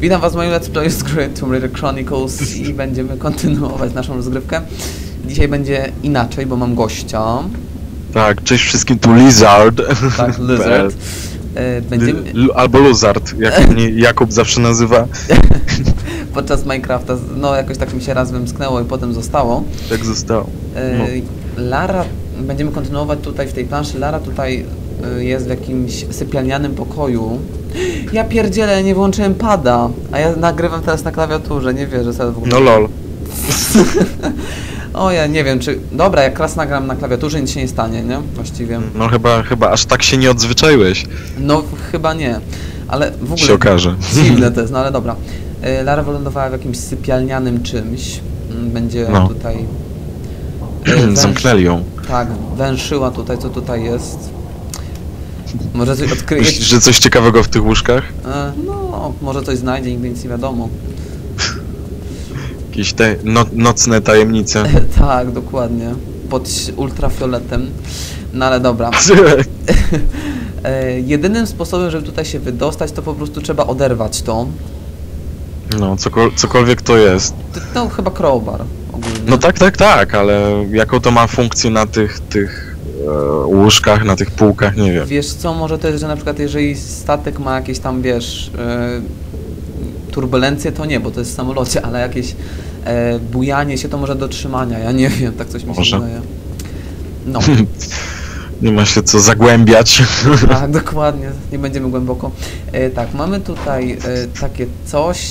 Witam was w moim Let's Play z gry Tomb Raider Chronicles i będziemy kontynuować naszą rozgrywkę. Dzisiaj będzie inaczej, bo mam gościa. Tak, cześć wszystkim, tu Lizard. Tak, Lizard. E, Będziemy albo Luzard, jak mnie Jakub zawsze nazywa. podczas Minecrafta, no jakoś tak mi się raz wymsknęło i potem zostało. Tak zostało. E, No. Lara, będziemy kontynuować tutaj w tej planszy. Lara tutaj jest w jakimś sypialnianym pokoju. Ja pierdzielę, nie włączyłem pada, a ja nagrywam teraz na klawiaturze, nie wierzę sobie w ogóle. No lol. O ja nie wiem, czy... Dobra, jak raz nagram na klawiaturze, nic się nie stanie, nie? Właściwie. No chyba, chyba aż tak się nie odzwyczaiłeś, No, chyba nie. Ale w ogóle... się okaże. Dziwne to jest, no ale dobra. E, Lara wylądowała w jakimś sypialnianym czymś. Mm, Będzie No. tutaj... węż- Zamknęli ją. Tak, węszyła tutaj, co tutaj jest. Może coś odkryje... Myślisz, że coś ciekawego w tych łóżkach? E, No, może coś znajdzie, nigdy nic nie wiadomo. Jakieś te no, nocne tajemnice. tak, dokładnie. Pod ultrafioletem. No ale dobra. E, jedynym sposobem, żeby tutaj się wydostać, to po prostu trzeba oderwać to. No, cokol- cokolwiek to jest. To, to chyba crowbar ogólnie. No tak, tak, tak, ale jaką to ma funkcję na tych, tych e, łóżkach, na tych półkach, nie wiem. Wiesz co, może to jest, że na przykład jeżeli statek ma jakieś tam, wiesz, e, turbulencje, to nie, bo to jest w samolocie, ale jakieś e, bujanie się to może do trzymania, ja nie wiem, tak coś mi się Może. wydaje. No, Nie ma się co zagłębiać. tak, dokładnie, nie będziemy głęboko. E, tak, mamy tutaj e, takie coś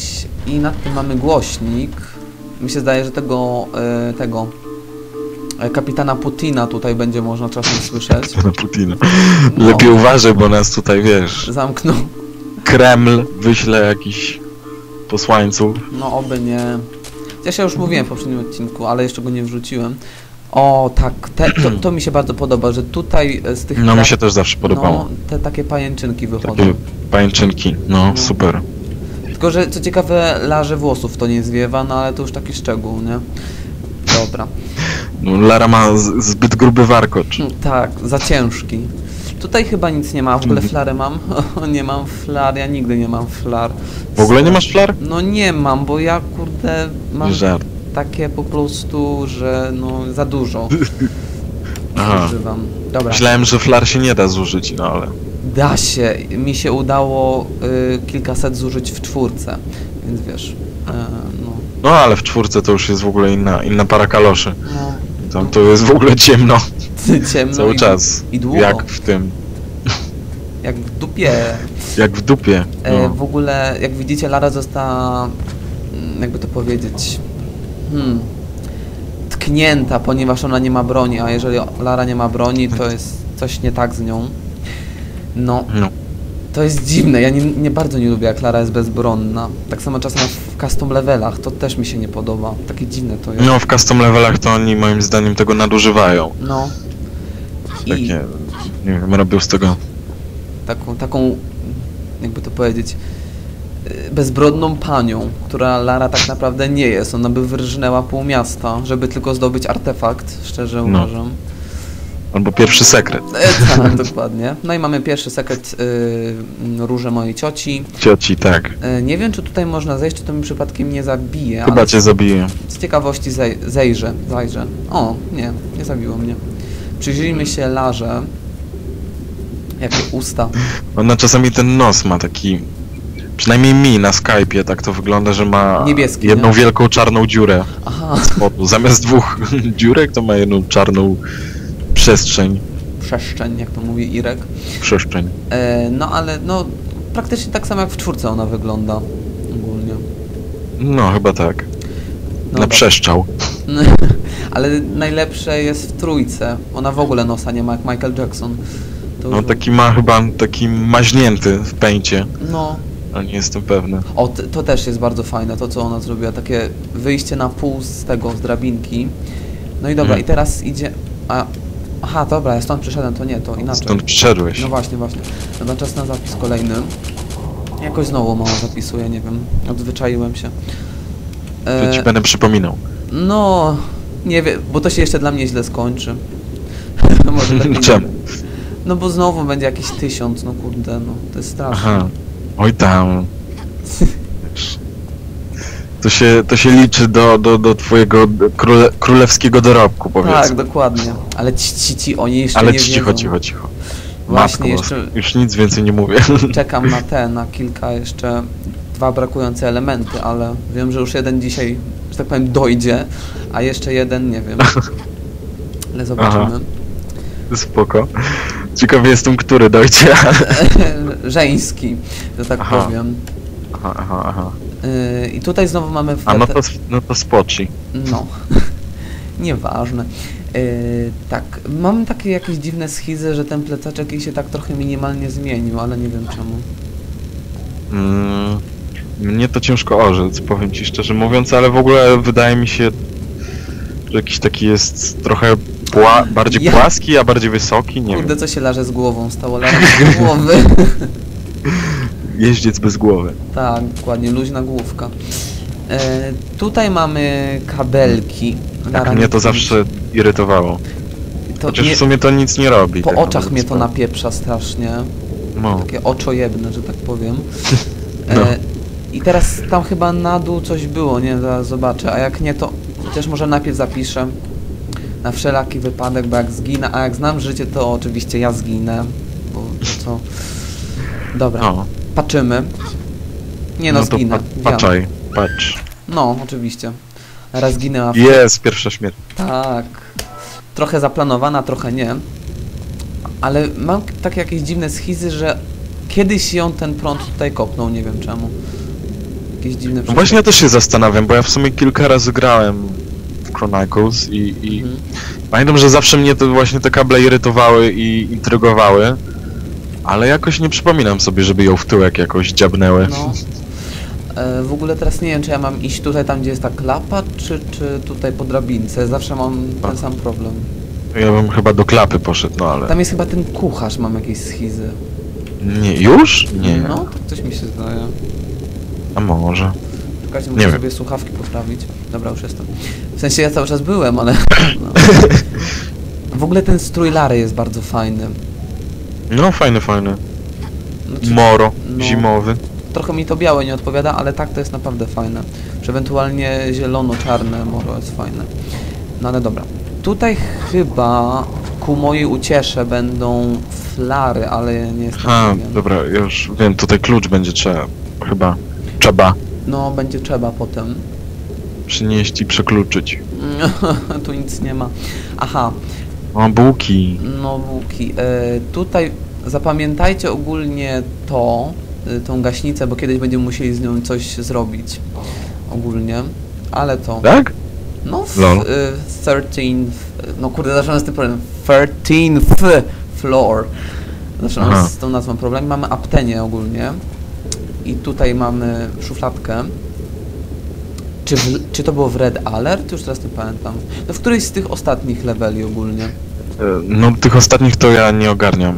i nad tym mamy głośnik. Mi się zdaje, że tego, e, tego e, kapitana Putina tutaj będzie można czasem słyszeć. na Putina. No. Lepiej uważaj, bo nas tutaj, wiesz, Zamknął. Kreml wyśle jakichś posłańców. No oby nie. Ja się już mówiłem w poprzednim odcinku, ale jeszcze go nie wrzuciłem. O, tak, te, to, to mi się bardzo podoba, że tutaj e, z tych... No mi się też zawsze podobało. No, te takie pajęczynki wychodzą. Takie pańczynki, no No. super. Tylko, że co ciekawe, larze włosów to nie zwiewa, no ale to już taki szczegół, nie? Dobra. No, Lara ma z, zbyt gruby warkocz. Mm, Tak, za ciężki. Tutaj chyba nic nie ma, w ogóle Mhm. flarę mam. nie mam flar, ja nigdy nie mam flar. W ogóle nie masz flar? No nie mam, bo ja kurde mam Żart. takie po prostu, że no za dużo Aha. używam. Dobra, Myślałem, że flar się nie da zużyć, no ale... da się. Mi się udało y, kilkaset zużyć w czwórce, więc wiesz, e, no, No ale w czwórce to już jest w ogóle inna, inna para kaloszy. no Tam to jest w ogóle ciemno ciemno cały i, czas. i długo, Jak w tym, jak w dupie. jak w dupie. E, No. w ogóle, jak widzicie, Lara została, mm, jakby to powiedzieć, hmm, tknięta, ponieważ ona nie ma broni, a jeżeli Lara nie ma broni, to jest coś nie tak z nią. No, No. To jest dziwne, ja nie, nie bardzo nie lubię, jak Lara jest bezbronna. Tak samo czasem w custom levelach, to też mi się nie podoba. Takie dziwne to jest. no w custom levelach to oni moim zdaniem tego nadużywają. No. I Takie, nie wiem, robią z tego... taką, taką, jakby to powiedzieć, y, bezbrodną panią, która Lara tak naprawdę nie jest. Ona by wyrżnęła pół miasta, żeby tylko zdobyć artefakt, szczerze No. uważam. Albo pierwszy sekret. E, tak, dokładnie. No i mamy pierwszy sekret y, róże mojej cioci. Cioci, tak. Y, nie wiem, czy tutaj można zejść, czy to mi przypadkiem nie zabije, Chyba cię zabije. z ciekawości zej zejrzę, zajrzę. O, nie, nie zabiło mnie. Przyjrzyjmy się Larze. Jakie usta. Ona czasami ten nos ma taki... Przynajmniej mi na Skype'ie tak to wygląda, że ma Niebieski, jedną nie? wielką czarną dziurę. Aha, spodu. Zamiast dwóch dziurek to ma jedną czarną przestrzeń. przestrzeń, jak to mówi Irek. Przestrzeń. E, no ale no praktycznie tak samo jak w czwórce ona wygląda ogólnie. No, chyba tak. No, na przeszczał. ale najlepsze jest w trójce. Ona w ogóle nosa nie ma jak Michael Jackson. To No taki ma chyba taki maźnięty w pęcie, No, ale nie jestem pewny. o, to też jest bardzo fajne, to co ona zrobiła, takie wyjście na pół z tego, z drabinki. No i dobra, Mhm. i teraz idzie... A, aha, dobra, ja stąd przyszedłem, to nie, to inaczej. Stąd przyszedłeś. No właśnie, właśnie. Dobra, czas na zapis kolejny. Jakoś znowu mało zapisuję, nie wiem, odzwyczaiłem się. To ci E, będę przypominał. no, nie wiem, bo to się jeszcze dla mnie źle skończy. Może lepiej nie. Czemu? No bo znowu będzie jakiś tysiąc, no kurde, no to jest straszne. Aha. Oj tam. To się, to się liczy do, do, do twojego króle, królewskiego dorobku, Tak, powiedzmy. dokładnie. Ale ci, ci, ci oni jeszcze Ale nie cicho, wiedzą. cicho, cicho. Właśnie, Matko jeszcze. Już nic więcej nie mówię. czekam na te, na kilka jeszcze, dwa brakujące elementy, ale wiem, że już jeden dzisiaj, że tak powiem, dojdzie, a jeszcze jeden, nie wiem. Ale zobaczymy. Spoko. Ciekawy jestem, który dojdzie. Żeński, że tak Aha. powiem. Aha, aha, aha. Yy, I tutaj znowu mamy... A no to, no to spoci. No, nieważne. Yy, tak, mam takie jakieś dziwne schizy, że ten plecaczek jej się tak trochę minimalnie zmienił, ale nie wiem czemu. Mm, mnie to ciężko orzec, powiem ci szczerze mówiąc, ale w ogóle wydaje mi się, że jakiś taki jest trochę pła bardziej Ja- płaski, a bardziej wysoki, nie Kurde, wiem. co się larze z głową stało? Larze z głowy. Jeździec bez głowy. tak, dokładnie, luźna główka. E, tutaj mamy kabelki. Tak, mnie nie to zawsze irytowało. To Chociaż nie, w sumie to nic nie robi. po tak oczach mnie to napieprza strasznie. No. Takie oczojebne, że tak powiem. No. E, I teraz tam chyba na dół coś było, nie? Zaraz zobaczę. A jak nie, to chociaż może najpierw zapiszę. Na wszelaki wypadek, bo jak zginę, a jak znam życie, to oczywiście ja zginę. Bo to co? Dobra, no. Patrzymy. Nie no, to zginę. pa patrzaj, patrz. No, oczywiście. Raz zginę, a Jest, pierwsza śmierć. tak. Trochę zaplanowana, trochę nie. Ale mam takie jakieś dziwne schizy, że kiedyś ją ten prąd tutaj kopnął, nie wiem czemu. Jakieś dziwne No właśnie ja też się zastanawiam, bo ja w sumie kilka razy grałem w Chronicles i, i Mhm. pamiętam, że zawsze mnie to właśnie te kable irytowały i intrygowały, ale jakoś nie przypominam sobie, żeby ją w tyłek jakoś dziabnęły. No. E, w ogóle teraz nie wiem, czy ja mam iść tutaj, tam gdzie jest ta klapa, czy, czy tutaj po drabince. Zawsze mam ten A. sam problem. Ja bym chyba do klapy poszedł, no ale... Tam jest chyba ten kucharz, mam jakieś schizy. Nie, już? Nie. No, tak coś mi się zdaje. A może. Czekajcie, Nie muszę wiem. sobie słuchawki poprawić. Dobra, już jestem. W sensie ja cały czas byłem, ale... No. W ogóle ten strój Lary jest bardzo fajny. No fajny, fajny. Znaczy, Moro, no. zimowy. trochę mi to białe nie odpowiada, ale tak to jest naprawdę fajne. Czy ewentualnie zielono-czarne moro jest fajne. No ale dobra. Tutaj chyba ku mojej uciesze będą flary, ale nie jestem Ha, pewien. dobra, już wiem, tutaj klucz będzie trzeba, chyba. Trzeba No, będzie trzeba potem. przynieść i przekluczyć. tu nic nie ma. Aha, O, bułki. no Łuki. E, tutaj zapamiętajcie ogólnie to, y, tą gaśnicę, bo kiedyś będziemy musieli z nią coś zrobić. Ogólnie. Ale to... Tak? No, w, Lol. y, 13, no kurde, zaczynam z tym problem. 13th floor. Zaczynam Aha. z tą nazwą problem. Mamy aptenię ogólnie. I tutaj mamy szufladkę. Czy, w, czy to było w Red Alert? Już teraz nie pamiętam. No w którejś z tych ostatnich leveli ogólnie. E, No, tych ostatnich to ja nie ogarniam.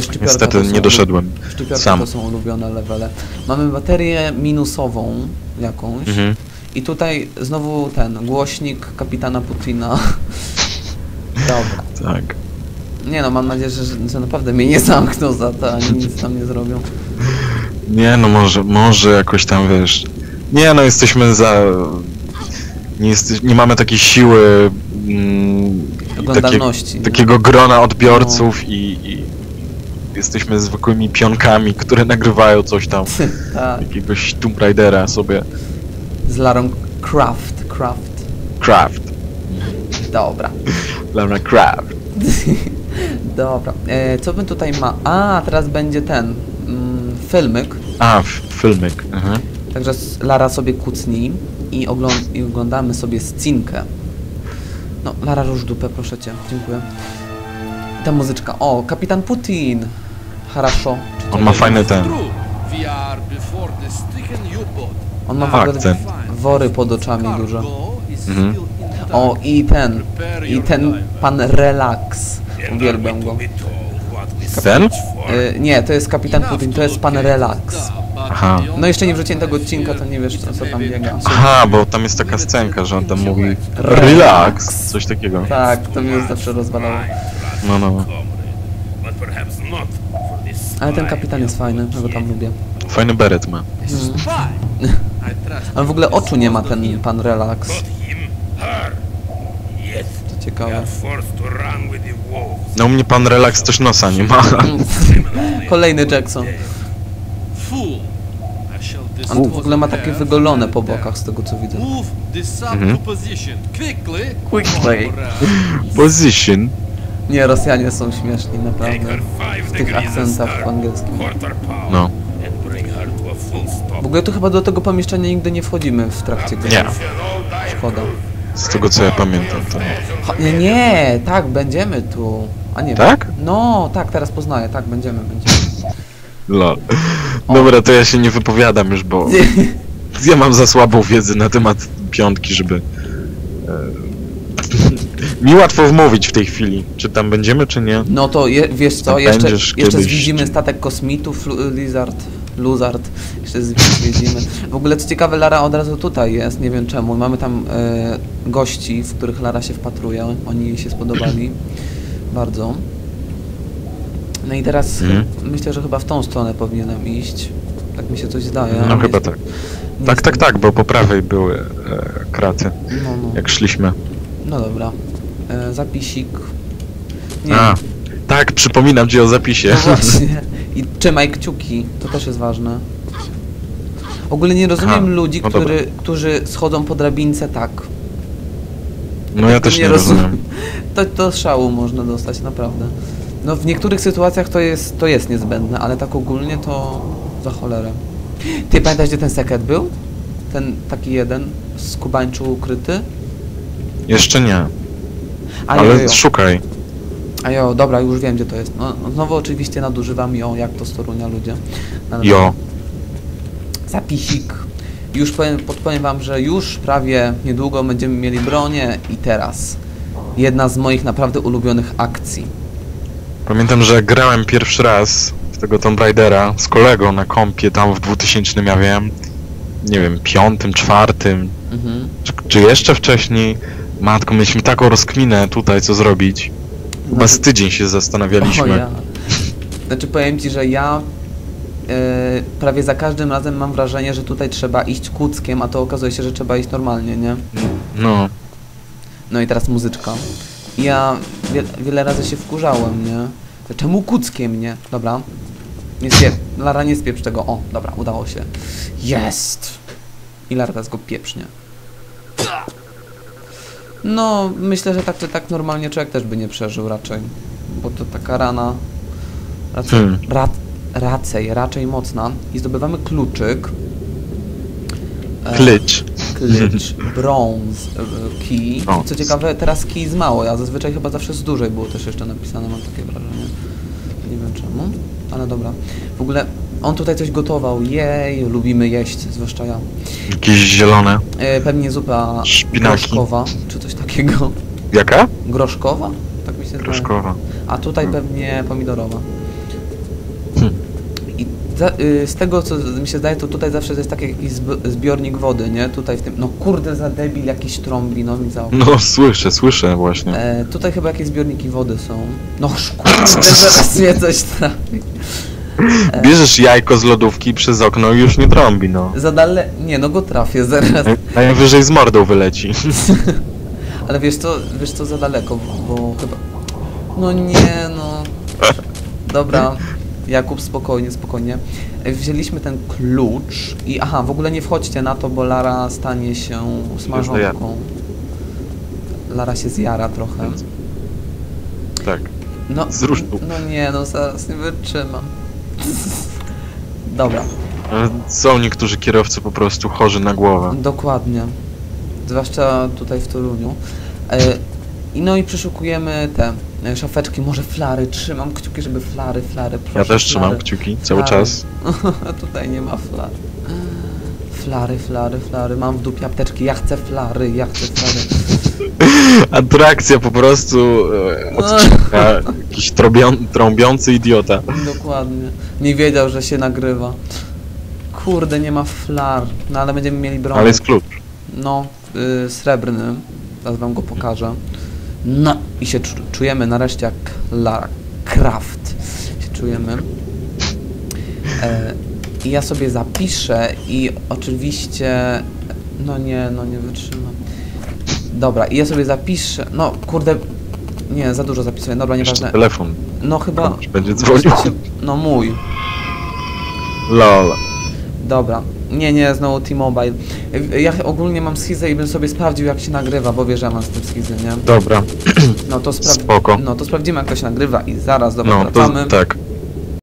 Szczypiorka Niestety nie doszedłem. Szczypiorka Sam. to są ulubione levele. Mamy baterię minusową jakąś. Mhm. I tutaj znowu ten głośnik kapitana Putina. Dobra. Tak. Nie no, mam nadzieję, że, że naprawdę mnie nie zamkną za to, ani nic tam nie zrobią. Nie, no może, może jakoś tam, wiesz... Nie, no jesteśmy za... Nie, jesteś, nie mamy takiej siły... Takie, Oglądalności. takiego grona odbiorców i, i... Jesteśmy zwykłymi pionkami, które nagrywają coś tam. tak, Jakiegoś Tomb Raidera sobie. z Larą Craft, Craft. Craft. Dobra. Lara Craft. Dobra. E, co my tutaj ma? A, teraz będzie ten mm, filmyk. A, f- filmik. Mhm. Także Lara sobie kucni i, ogląd i oglądamy sobie scinkę. No, Lara róż dupę, proszę cię. Dziękuję. Ta muzyczka. O, kapitan Putin. Haraszo. On ma fajny ten. On ma w ogóle wory pod oczami duże. Mhm. O, i ten. I ten pan Relax. Uwielbiam go. Ten? Y, nie, to jest kapitan Putin, to jest pan Relax. Aha. No jeszcze nie wrzuciłem tego odcinka, to nie wiesz co, tam biega. Aha, bo tam jest taka scenka, że on tam mówi Relax. relax, coś takiego. Tak, to mnie zawsze rozwalało. No, no. Ale ten kapitan jest fajny, ja go tam lubię. Fajny beret ma. Ale w ogóle oczu nie ma ten pan Relax. To we ciekawe. No u mnie pan relaks też nosa nie ma. Kolejny Jackson. On w ogóle ma takie wygolone po bokach z tego co widzę. Mhm. to position. Quickly. Position. Nie, Rosjanie są śmieszni, naprawdę. W tych akcentach power, No. to. W ogóle tu chyba do tego pomieszczenia nigdy nie wchodzimy w trakcie gry. Nie. Szkoda. Z tego co ja pamiętam. To... Cho- nie, nie, tak, będziemy tu. A nie Tak? No, tak, teraz poznaję, tak, będziemy, będziemy. Lol. Dobra, to ja się nie wypowiadam już, bo ja mam za słabą wiedzę na temat piątki, żeby... E... Mi łatwo wmówić w tej chwili, czy tam będziemy, czy nie. No to je, wiesz co, Tam jeszcze, jeszcze kiedyś. zwiedzimy statek kosmitów, Lizard, Luzard, jeszcze zwiedzimy. W ogóle co ciekawe, Lara od razu tutaj jest, nie wiem czemu. Mamy tam e, gości, w których Lara się wpatruje, oni jej się spodobali bardzo. No i teraz Mhm. myślę, że chyba w tą stronę powinienem iść. Tak mi się coś zdaje. No chyba nie- tak. nie Tak, tak, tak, bo po prawej były e, kraty, No, no. jak szliśmy. no dobra. E, zapisik. Nie. A, tak, przypominam ci o zapisie. No właśnie. I trzymaj kciuki, to też jest ważne. Ogólnie nie rozumiem Aha, ludzi, no dobra. który, którzy schodzą po drabince tak. No ja też nie rozumiem. To, to szału można dostać, naprawdę. No w niektórych sytuacjach to jest, to jest niezbędne, ale tak ogólnie to za cholerę. Ty pamiętasz gdzie ten sekret był? Ten taki jeden z kubańczu ukryty? Jeszcze nie, A ale jo, jo. szukaj. A jo, dobra, już wiem gdzie to jest. No, no znowu oczywiście nadużywam ją, jak to z Torunia ludzie. Jo. Zapisik. Już powiem, podpowiem wam, że już prawie niedługo będziemy mieli bronię i teraz. Jedna z moich naprawdę ulubionych akcji. Pamiętam, że grałem pierwszy raz w tego Tomb Raidera z kolegą na kompie tam w 2000 ja wiem, nie wiem, piątym, czwartym, Mhm. czy, czy jeszcze wcześniej. Matko, mieliśmy taką rozkminę tutaj, co zrobić. Chyba z tydzień się o, zastanawialiśmy. ja. Znaczy powiem ci, że ja e, prawie za każdym razem mam wrażenie, że tutaj trzeba iść kuckiem, a to okazuje się, że trzeba iść normalnie, nie? No, No i teraz muzyczka. Ja wie, wiele razy się wkurzałem, nie? To Czemu kuckiem, nie? Dobra. Nie spiep... Lara, nie spieprz tego. O, dobra, udało się. Jest! I Lara teraz go pieprznie. No, myślę, że tak czy tak normalnie człowiek też by nie przeżył raczej. Bo to taka rana... Raczej, Hmm. ra, raczej, raczej mocna. I zdobywamy kluczyk. Klicz. Klitch, bronze, e. I co ciekawe, teraz key z mało, a zazwyczaj chyba zawsze z dużej było też jeszcze napisane, mam takie wrażenie. Nie wiem czemu, ale dobra. W ogóle on tutaj coś gotował, jej, lubimy jeść, zwłaszcza ja. Jakieś zielone. E, pewnie zupa Szpinaki. groszkowa, czy coś takiego. Jaka? Groszkowa? Tak mi się zdaje. Groszkowa. A tutaj pewnie pomidorowa. Y, z tego co mi się zdaje, to tutaj zawsze jest taki jakiś zb- zbiornik wody, nie? Tutaj w tym, no kurde za debil jakiś trąbi, no mi za No, słyszę, słyszę właśnie. E, tutaj chyba jakieś zbiorniki wody są. No kurde, zaraz mnie coś trafi. E, Bierzesz jajko z lodówki przez okno i już nie trąbi, no. za dale... Nie, no go trafię zaraz. Najwyżej z mordą wyleci. Ale wiesz co, wiesz co za daleko, bo chyba... No nie, no... Dobra, Jakub, spokojnie, spokojnie. Wzięliśmy ten klucz i... Aha, w ogóle nie wchodźcie na to, bo Lara stanie się smażonką. Lara się zjara trochę. Tak. No, Zrusz no nie, no zaraz nie wytrzymam. Dobra, Są niektórzy kierowcy po prostu chorzy na głowę. dokładnie. Zwłaszcza tutaj w Toruniu. E, no i przeszukujemy te szafeczki, może flary. Trzymam kciuki, żeby flary, flary, proszę. Ja też trzymam flary. kciuki cały Flary. czas. Tutaj nie ma flar. Flary, flary, flary. Mam w dupie apteczki. Ja chcę flary, ja chcę flary. Atrakcja po prostu e, odcinka. Jakiś trąbią, trąbiący idiota. Dokładnie. Nie wiedział, że się nagrywa. Kurde, nie ma flar. No ale będziemy mieli broń. Ale jest klucz. No, y, srebrny. Teraz wam go pokażę. No i się czu- czujemy nareszcie jak Lara Croft. Się czujemy. E, i ja sobie zapiszę i oczywiście... No nie, no nie wytrzymam. Dobra, i ja sobie zapiszę... No, kurde... Nie, za dużo zapisuję, dobra, Jeszcze nieważne. telefon. No chyba... Komuś będzie dzwonił. No mój. Lol. Dobra. Nie, nie, znowu T-Mobile. Ja ogólnie mam schizę i bym sobie sprawdził jak się nagrywa, bo wiesz, że ja mam z tym schizę, nie? Dobra, No to, spra- spoko. no to sprawdzimy jak to się nagrywa i zaraz dobra, No, to tak.